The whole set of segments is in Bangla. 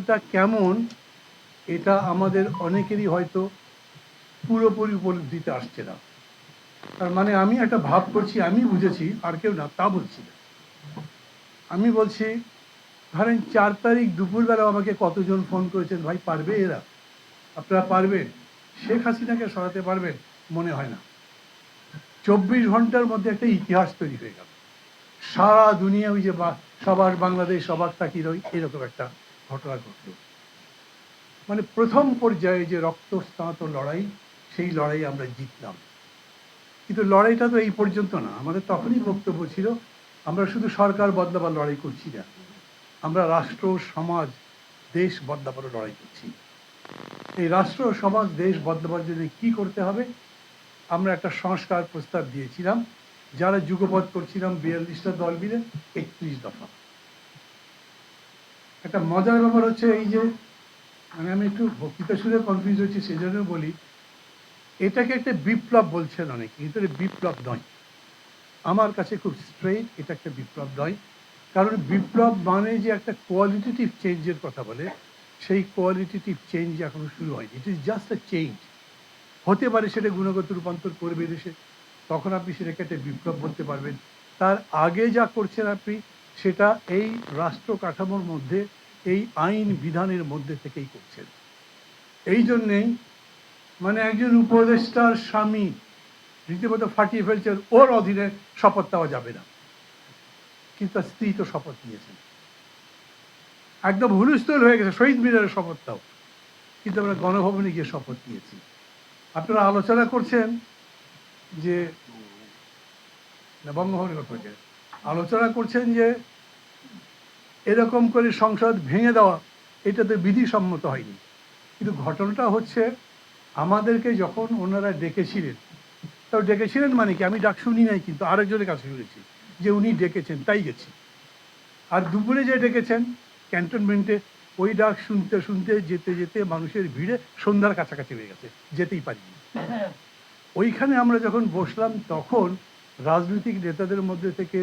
টা কেমন, এটা আমাদের অনেকেরই হয়তো পুরোপুরি উপলব্ধিতে আসছে না। তার মানে আমি একটা ভাব করছি, আমি বুঝেছি, আর কেউ না, তা বলছি না। আমি বলছি, ধরেন চার তারিখ দুপুরবেলা আমাকে কতজন ফোন করেছেন, ভাই, পারবে এরা? আপনারা পারবেন। শেখ হাসিনাকে সরাতে পারবেন? মনে হয় না। চব্বিশ ঘণ্টার মধ্যে একটা ইতিহাস তৈরি হয়ে গেল। সারা দুনিয়া ওই যে সবার বাংলাদেশ সবার তাকিয়ে রই, এরকম একটা ঘটনা ঘটল। মানে প্রথম পর্যায়ে যে রক্তস্নাত লড়াই, সেই লড়াই আমরা জিতলাম। কিন্তু লড়াইটা তো এই পর্যন্ত না। আমাদের তখনই বক্তব্য ছিল, আমরা শুধু সরকার বদলাবার লড়াই করছি না। আমরা রাষ্ট্র, সমাজ, দেশ বদলাবার লড়াই করছি। এই রাষ্ট্র, সমাজ, দেশ বদলাবার জন্য কি করতে হবে? আমরা একটা সংস্কার প্রস্তাব দিয়েছিলাম, যারা যুগপথ করছিলাম বিয়াল্লিশটা দল মিলে একত্রিশ দফা। একটা মজার ব্যাপার হচ্ছে এই যে মানে আমি একটু বক্তৃতা শুনে কনফিউজ হচ্ছি সেই জন্য বলি, এটাকে একটা বিপ্লব বলছেন অনেক, কিন্তু বিপ্লব নয়। আমার কাছে খুব স্ট্রেইট এটা একটা বিপ্লব নয়। কারণ বিপ্লব মানে যে একটা কোয়ালিটেটিভ চেঞ্জের কথা বলে, সেই কোয়ালিটেটিভ চেঞ্জ এখনও শুরু হয়নি। It is just a change হতে পারে সেটা গুণগত রূপান্তর করবে দেশে, তখন আপনি সেটাকে একটা বিপ্লব বলতে পারবেন। তার আগে যা করছেন আপনি সেটা এই রাষ্ট্র কাঠামোর মধ্যে, এই আইন বিধানের মধ্যে থেকেই করছেন। এই জন্যেই মানে একজন উপদেষ্টার স্বামী রীতিমতো ফাটিয়ে ফেলছেন, ওর অধীনে শপথ দেওয়া যাবে না। কিন্তু তার স্ত্রী তো শপথ নিয়েছেন। একদম হুলস্থুল হয়ে গেছে, শহীদ মিনারের শপথ দাও কিন্তু আমরা গণভবনে গিয়ে শপথ নিয়েছি। আপনারা আলোচনা করছেন যে বঙ্গভবনের কথা। আলোচনা করছেন যে এরকম করে সংসদ ভেঙে দেওয়া এটা তো বিধিসম্মত হয়নি। কিন্তু ঘটনাটা হচ্ছে, আমাদেরকে যখন ওনারা ডেকেছিলেন, তাও ডেকেছিলেন মানে কি? আমি ডাক শুনি নাই কিন্তু আরেকজনের কাছে শুনেছি যে উনি ডেকেছেন, তাই গেছি। আর দুপুরে যে ডেকেছেন, ক্যান্টনমেন্টে ওই ডাক শুনতে শুনতে, যেতে যেতে মানুষের ভিড়ে সন্ধ্যার কাছাকাছি হয়ে গেছে, যেতেই পারিনি। ওইখানে আমরা যখন বসলাম, তখন রাজনৈতিক নেতাদের মধ্যে থেকে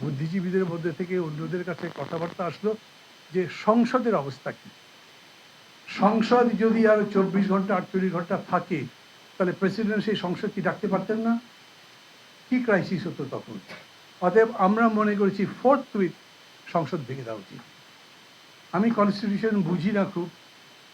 বুদ্ধিজীবীদের মধ্যে থেকে অন্যদের কাছে কথাবার্তা আসলো যে সংসদের অবস্থা কি? সংসদ যদি আর চব্বিশ ঘণ্টা, আটচল্লিশ ঘণ্টা থাকে, তাহলে প্রেসিডেন্ট সেই সংসদ কি ডাকতে পারতেন না? কি ক্রাইসিস হতো তখন? অতএব আমরা মনে করেছি ফোর্থ উইক সংসদ ভেঙে দেওয়া উচিত। আমি কনস্টিটিউশন বুঝি না খুব।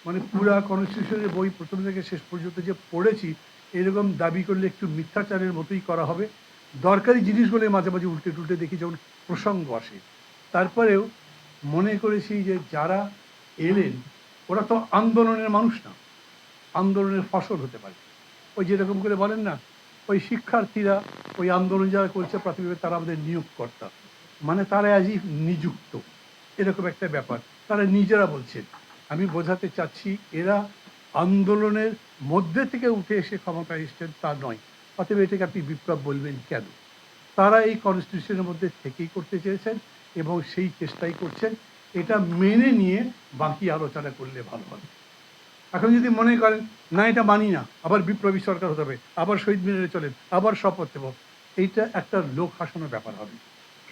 মানে পুরা কনস্টিটিউশনের বই প্রথম থেকে শেষ পর্যন্ত যে পড়েছি, এরকম দাবি করলে একটু মিথ্যাচারের মতোই করা হবে। দরকারি জিনিসগুলো মাঝে মাঝে উল্টে টুলটে দেখি যখন প্রসঙ্গ আসে। তারপরেও মনে করেছি যে যারা এলেন, ওরা তো আন্দোলনের মানুষ না, আন্দোলনের ফসল হতে পারে। ওই যেরকম করে বলেন না, ওই শিক্ষার্থীরা ওই আন্দোলন যারা করছে, প্রাথমিকভাবে তারা আমাদের নিয়োগকর্তা। মানে তারা আজই নিযুক্ত। এরকম একটা ব্যাপার। তারা নিজেরা বলছেন, আমি বোঝাতে চাচ্ছি, এরা আন্দোলনের মধ্যে থেকে উঠে এসে ক্ষমতায় এসছেন তা নয়। অতএব এটাকে আপনি বিপ্লব বলবেন কেন? তারা এই কনস্টিটিউশনের মধ্যে থেকেই করতে চেয়েছেন এবং সেই চেষ্টাই করছেন। এটা মেনে নিয়ে বাকি আলোচনা করলে ভালো হবে। এখন যদি মনে করেন, না, এটা মানি না, আবার বিপ্লবী সরকার হতে হবে, আবার শহীদ মিনারে চলেন, আবার শপথ দেব এইটা একটা লোক হাসানোর ব্যাপার হবে।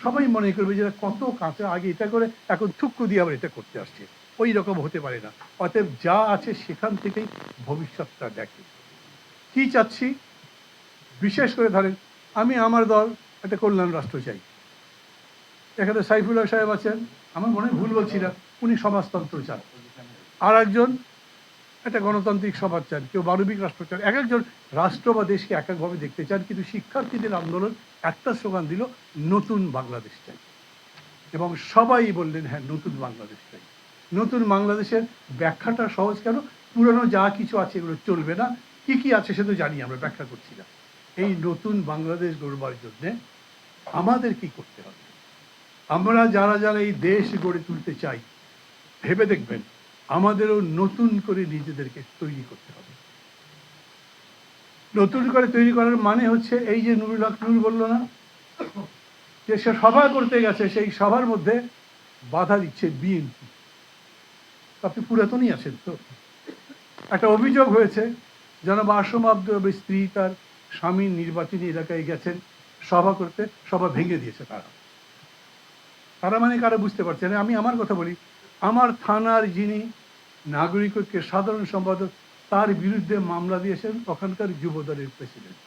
সবাই মনে করবে যে কত কাঁচা, আগে এটা করে, এখন থুক্কু দিয়ে আবার এটা করতে আসছে। ওই রকম হতে পারে না। অতএব যা আছে সেখান থেকেই ভবিষ্যৎটা দেখে। কি চাচ্ছি? বিশেষ করে ধরেন, আমি আমার দল, একটা কল্যাণ রাষ্ট্র চাই। এখানে সাইফুল্লাহ সাহেব আছেন, আমার মনে ভুল বলছি না, উনি সমাজতন্ত্র চান। আর একজন একটা গণতান্ত্রিক সমাজ চান, কেউ মানবিক রাষ্ট্র চান। এক একজন রাষ্ট্র বা দেশকে এক একভাবে দেখতে চান, কিন্তু শিক্ষার্থীদের আন্দোলন একটা স্লোগান দিল, নতুন বাংলাদেশ চাই। এবং সবাই বললেন হ্যাঁ নতুন বাংলাদেশ চাই। নতুন বাংলাদেশের ব্যাখ্যাটা সহজ কেন? পুরনো যা কিছু আছে এগুলো চলবে না। কি কি আছে সে তো জানি, আমরা ব্যাখ্যা করছি না। এই নতুন বাংলাদেশ গড়বার জন্যে আমাদের কি করতে হবে? আমরা যারা যারা এই দেশ গড়ে তুলতে চাই, ভেবে দেখবেন আমাদেরও নতুন করে নিজেদেরকে তৈরি করতে হবে। নতুন করে তৈরি করার মানে হচ্ছে এই যে নুরুল হক নুর বলল না, যে সে সভা করতে গেছে, সেই সভার মধ্যে বাধা দিচ্ছে বিএনপি। আপনি পুরাতনই আছেন তো। একটা অভিযোগ হয়েছে যেন আসম আব্দুল স্ত্রী তার স্বামীর নির্বাচনী এলাকায় গেছেন সভা করতে সভা ভেঙে দিয়েছে তারা। তারা মানে কারা বুঝতে পারছে না আমি আমার কথা বলি আমার থানার যিনি নাগরিক ঐক্যের সাধারণ সম্পাদক তার বিরুদ্ধে মামলা দিয়েছেন ওখানকার যুব দলের প্রেসিডেন্ট।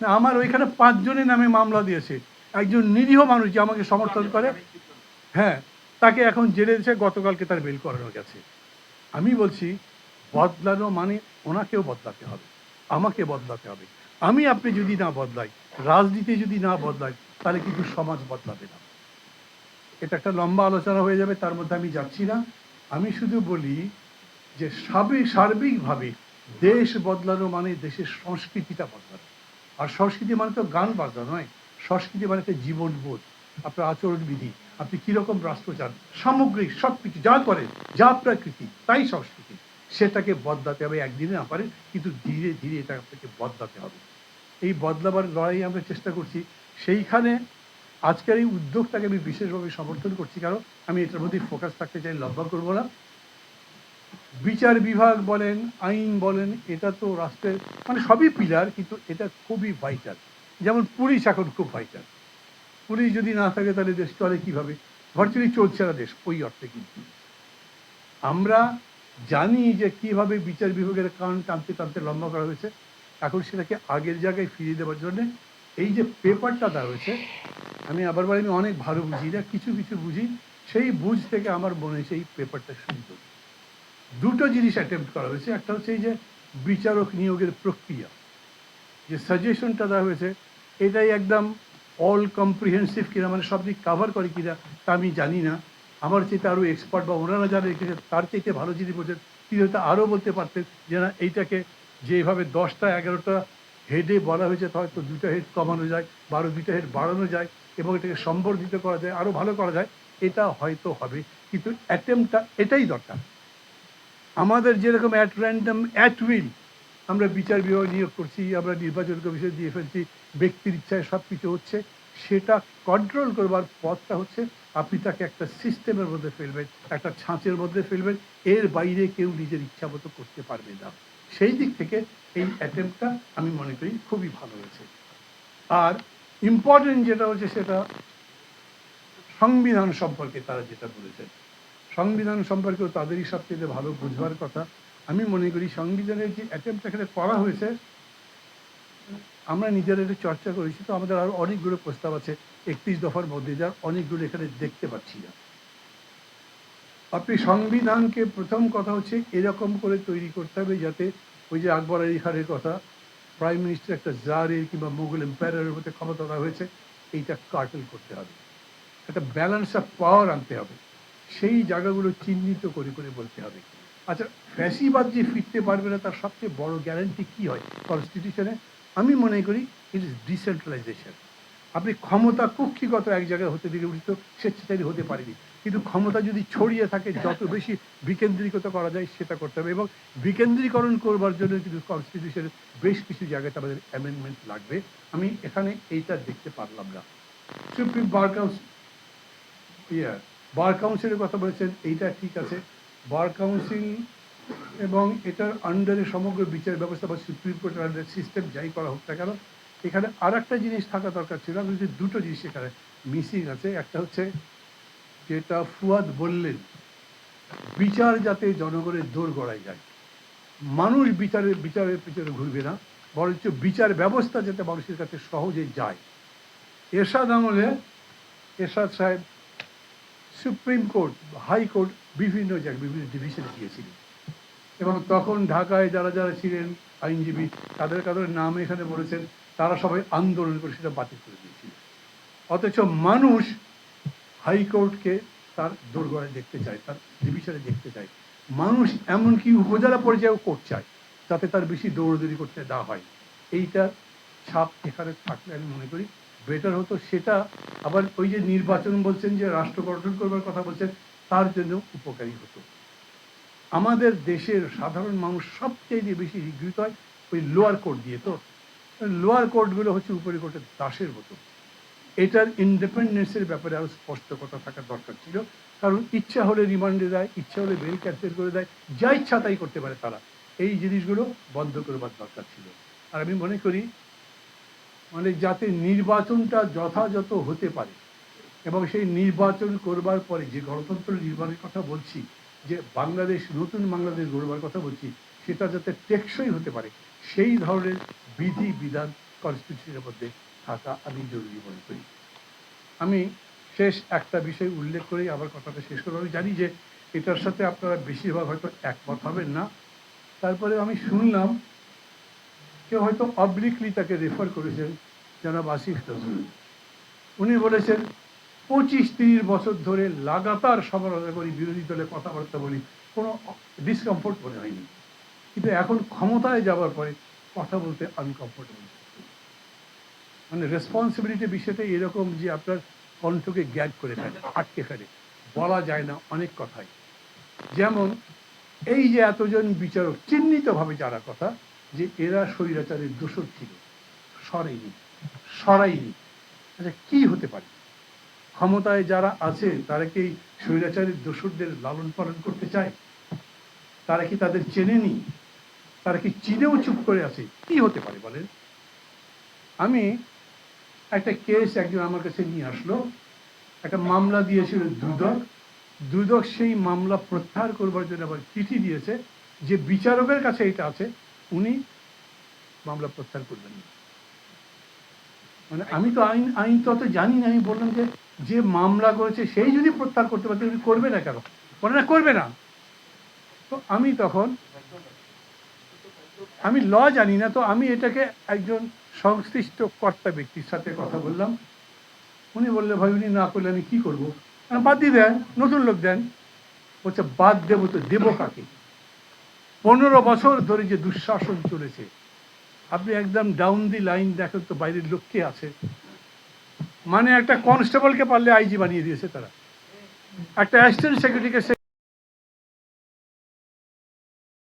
না, আমার ওইখানে পাঁচজনের নামে মামলা দিয়েছে। একজন নিরীহ মানুষ যে আমাকে সমর্থন করে। হ্যাঁ তাকে এখন জেলে দিয়েছে গতকালকে তার বেল করানো গেছে। আমি বলছি বদলানো মানে ওনাকেও বদলাতে হবে, আমাকে বদলাতে হবে। আমি আপনি যদি না বদলাই, রাজনীতি যদি না বদলাই, তাহলে কিন্তু সমাজ বদলাবে না। এটা একটা লম্বা আলোচনা হয়ে যাবে, তার মধ্যে আমি যাচ্ছি না। আমি শুধু বলি যে সার্বিক সার্বিকভাবে দেশ বদলানো মানে দেশের সংস্কৃতিটা বদলানো। আর সংস্কৃতি মানে তো গান বাজনা নয়, সংস্কৃতি মানে একটা জীবনবোধ, আপনার আচরণবিধি, আপনি কীরকম রাষ্ট্র চান, সামগ্রিক সব কিছু যা করেন, যা প্রাকৃতিক তাই সংস্কৃতি। সেটাকে বদলাতে হবে, একদিনে না পারেন কিন্তু ধীরে ধীরে এটা আপনাকে বদলাতে হবে। এই বদলাবার লড়াই আমরা চেষ্টা করছি। সেইখানে আজকের এই উদ্যোগটাকে আমি বিশেষভাবে সমর্থন করছি, কারণ আমি এটার মধ্যে ফোকাস থাকতে চাই, লম্বা করব না। বিচার বিভাগ বলেন, আইন বলেন, এটা তো রাষ্ট্রের মানে সবই পিলার কিন্তু এটা খুবই ভাইটাল যেমন পুলিশ এখন খুব ভাইটাল পুলিশ যদি না থাকে, তাহলে দেশ চলে কীভাবে ভার্চুয়ালি চলছে না দেশ, ওই অর্থে কিন্তু। আমরা জানি যে কীভাবে বিচার বিভাগের কারণ টানতে টানতে লম্বা করা হয়েছে, এখন সেটাকে আগের জায়গায় ফিরিয়ে দেওয়ার জন্য এই যে পেপারটা দেওয়া হয়েছে, আমি আবার বলি, আমি অনেক ভালো বুঝি না, কিছু কিছু বুঝি, সেই বুঝ থেকে আমার মনে এই পেপারটা সুন্দর দুটো জিনিস অ্যাটেম্প্ট করা হয়েছে, একটা হচ্ছে এই যে বিচারক নিয়োগের প্রক্রিয়া। যে সাজেশনটা দেওয়া হয়েছে, এটাই একদম অল কম্প্রিহেন্সিভ কিনা মানে সব দিক কাভার করে কিনা, তা আমি জানি না। আমার চাইতে আরও এক্সপার্ট বা ওনারা যারা রেখেছে তার চাইতে ভালো যিনি বোঝেন তিনি হয়তো আরও বলতে পারতেন যে না, এইটাকে যেভাবে দশটা এগারোটা হেডে বলা হয়েছে হয়তো দুটো হেড কমানো যায়, বারো দুটো হেড বাড়ানো যায় এবং এটাকে সম্বর্ধিত করা যায়, আরও ভালো করা যায়, এটা হয়তো হবে। কিন্তু অ্যাটেম্পটা এটাই দরকার। আমাদের যেরকম অ্যাট র্যান্ডম অ্যাট উইল আমরা বিচার বিভাগ নিয়োগ করছি, আমরা নির্বাচন কমিশন দিয়ে ফেলছি, ব্যক্তির ইচ্ছায় সব কিছু হচ্ছে, সেটা কন্ট্রোল করবার পথটা হচ্ছে আপনি তাকে একটা সিস্টেমের মধ্যে ফেলবেন, একটা ছাঁচের মধ্যে ফেলবেন, এর বাইরে কেউ নিজের ইচ্ছা মতো করতে পারবে না। সেই দিক থেকে এই অ্যাটেম্পটা আমি মনে করি খুবই ভালো হয়েছে। আর ইম্পর্টেন্ট যেটা হচ্ছে সেটা সংবিধান সম্পর্কে তারা যেটা বলেছেন। সংবিধান সম্পর্কেও তাদেরই সবচেয়ে ভালো বুঝবার কথা। আমি মনে করি সংবিধানের যে অ্যাটেম্প এখানে করা হয়েছে, আমরা নিজেরা একটু চর্চা করেছি, তো আমাদের আরও অনেকগুলো প্রস্তাব আছে। একত্রিশ দফার মধ্যে যার অনেকগুলো এখানে দেখতে পাচ্ছি না। আপনি সংবিধানকে প্রথম কথা হচ্ছে এরকম করে তৈরি করতে হবে যাতে ওই যে আকবর আলী খানের কথা প্রাইম মিনিস্টার একটা জারের কিংবা মুঘল এম্পায়ারের মধ্যে ক্ষমতা দেওয়া হয়েছে, এইটা কার্টেল করতে হবে। একটা ব্যালেন্স অফ পাওয়ার আনতে হবে। সেই জায়গাগুলো চিহ্নিত করে করে বলতে হবে। আচ্ছা ফ্যাসিবাদ যে ফিরতে পারবে না, তার সবচেয়ে বড় গ্যারান্টি কি হয় কনস্টিটিউশনে আমি মনে করি ইট ইস ডিসেন্ট্রালাইজেশন আপনি ক্ষমতা কক্ষিগত এক জায়গায় হতে দিকে উচিত স্বেচ্ছাচারী হতে পারেনি। কিন্তু ক্ষমতা যদি ছড়িয়ে থাকে, যত বেশি বিকেন্দ্রীকৃত করা যায়, সেটা করতে হবে। এবং বিকেন্দ্রীকরণ করবার জন্য কিন্তু কনস্টিটিউশনের বেশ কিছু জায়গাতে আমাদের অ্যামেন্ডমেন্ট লাগবে। আমি এখানে এইটা দেখতে পারলাম না। সুপ্রিম বার কাউন্সিল ইয়া বার কাউন্সিলের কথা বলেছেন, এইটা ঠিক আছে। বার কাউন্সিল এবং এটার আন্ডারে সমগ্র বিচার ব্যবস্থা বা সুপ্রিম কোর্টের আন্ডার সিস্টেম যাই করা হোক না কেন এখানে আর একটা জিনিস থাকা দরকার ছিল যদি দুটো জিনিস এখানে মিসিং আছে। একটা হচ্ছে যেটা ফুয়াদ বললেন, বিচার যাতে জনগণের দৌড় গড়ায় যায়। মানুষ বিচারের বিচারের পিছনে ঘুরবে না, বরঞ্চ বিচার ব্যবস্থা যাতে মানুষের কাছে সহজে যায়। এরশাদ আমলে, এরশাদ সাহেব সুপ্রিম কোর্ট হাইকোর্ট বিভিন্ন জায়গায়, বিভিন্ন ডিভিশনে গিয়েছিলেন। এবং তখন ঢাকায় যারা যারা ছিলেন আইনজীবী, তাদের কাদের নাম এখানে বলেছেন? তারা সবাই আন্দোলন করে সেটা বাতিল করে দিয়েছিল। অথচ মানুষ হাইকোর্টকে তার দোরগড়ায় দেখতে চায়, তার ডিভিশনে দেখতে চায়। মানুষ এমনকি উপজেলা পর্যায়েও কোর্ট চায়, যাতে তার বেশি দৌড়দৌড়ি করতে দেওয়া হয়। এইটা ছাপ এখানে থাকলে আমি মনে করি বেটার হতো। সেটা আবার ওই যে নির্বাচন বলছেন যে রাষ্ট্র গঠন করবার কথা বলছেন, তার জন্য উপকারী হতো। আমাদের দেশের সাধারণ মানুষ সবচেয়ে বেশি রিগ্রিত হয় ওই লোয়ার কোর্ট দিয়ে তো। লোয়ার কোর্টগুলো হচ্ছে উপরি কোর্টের দাসের মতো। এটার ইন্ডিপেন্ডেন্সের ব্যাপারে আরও স্পষ্ট কথা থাকার দরকার ছিল। কারণ ইচ্ছা হলে রিমান্ডে দেয়, ইচ্ছা হলে বেল ক্যান্সেল করে দেয়, যা ইচ্ছা তাই করতে পারে তারা। এই জিনিসগুলো বন্ধ করবার দরকার ছিল। আর আমি মনে করি মানে যাতে নির্বাচনটা যথাযথ হতে পারে এবং সেই নির্বাচন করবার পরে যে গণতন্ত্র নির্মাণের কথা বলছি, যে বাংলাদেশ, নতুন বাংলাদেশ গড়বার কথা বলছি, সেটা যাতে টেকসই হতে পারে, সেই ধরনের বিধি, বিধান কনস্টিটিউশনের মধ্যে থাকা আমি জরুরি মনে করি। আমি শেষ একটা বিষয় উল্লেখ করেই আবার কথাটা শেষ করব। আমি জানি যে এটার সাথে আপনারা বেশিরভাগ হয়তো একমত হবেন না। তারপরে আমি শুনলাম কেউ হয়তো অবলিকলি তাকে রেফার করেছেন জনাব আসিফ নজরুল। উনি বলেছেন, পঁচিশ তিরিশ বছর ধরে লাগাতার সমালোচনা করি, বিরোধী দলে কথাবার্তা বলি, কোনো ডিসকমফোর্ট মনে হয়নি। কিন্তু এখন ক্ষমতায় যাওয়ার পরে কথা বলতে আনকমফোর্টেবল মানে রেসপন্সিবিলিটি বিষয়টা এরকম যে আপনার কণ্ঠকে গ্যাগ করে ফেলে, আটকে ফেলে। বলা যায় না অনেক কথাই। যেমন, এই যে এতজন বিচারক, চিহ্নিতভাবে যারা কথা, যে এরা স্বৈরাচারের দোষর ছিল, সরেনি সরাইনি আচ্ছা কি হতে পারে? ক্ষমতায় যারা আছে, তারা কি স্বৈরাচারের দোষরদের লালন পালন করতে চায়? তারা কি তাদের চেনেনি? তারা কি চিনেও চুপ করে আছে? কি হতে পারে বলেন? আমি একটা কেস একজন আমার কাছে নিয়ে আসলো। একটা মামলা দিয়েছিল দুদক। দুদক সেই মামলা প্রত্যাহার করবার জন্য আবার চিঠি দিয়েছে যে বিচারকের কাছে এটা আছে, উনি মামলা প্রত্যাহার করবেন মানে আমি তো আইন আইন তত জানি না, আমি বললাম যে যে মামলা করেছে সেই যদি প্রত্যাহার করতে পারতে উনি করবে না কেন? করবে না। তো আমি তখন আমি ল জানি না, তো আমি এটাকে একজন সংশ্লিষ্ট কর্তা ব্যক্তির সাথে কথা বললাম। উনি বললে ভাই, উনি না করলে আমি কি করব? বাদ দিয়ে দেন, নতুন লোক দেন। বলছে, বাদ দেবো তো, দেবো কাকে? পনেরো বছর ধরে যে দুঃশাসন চলেছে, আপনি একদম ডাউন দি লাইন দেখেন তো বাইরের লোক কে আছে। মানে একটা কনস্টেবলকে পারলে আইজি বানিয়ে দিয়েছে তারা। একটা অ্যাসিস্ট্যান্ট সেক্রেটারিকে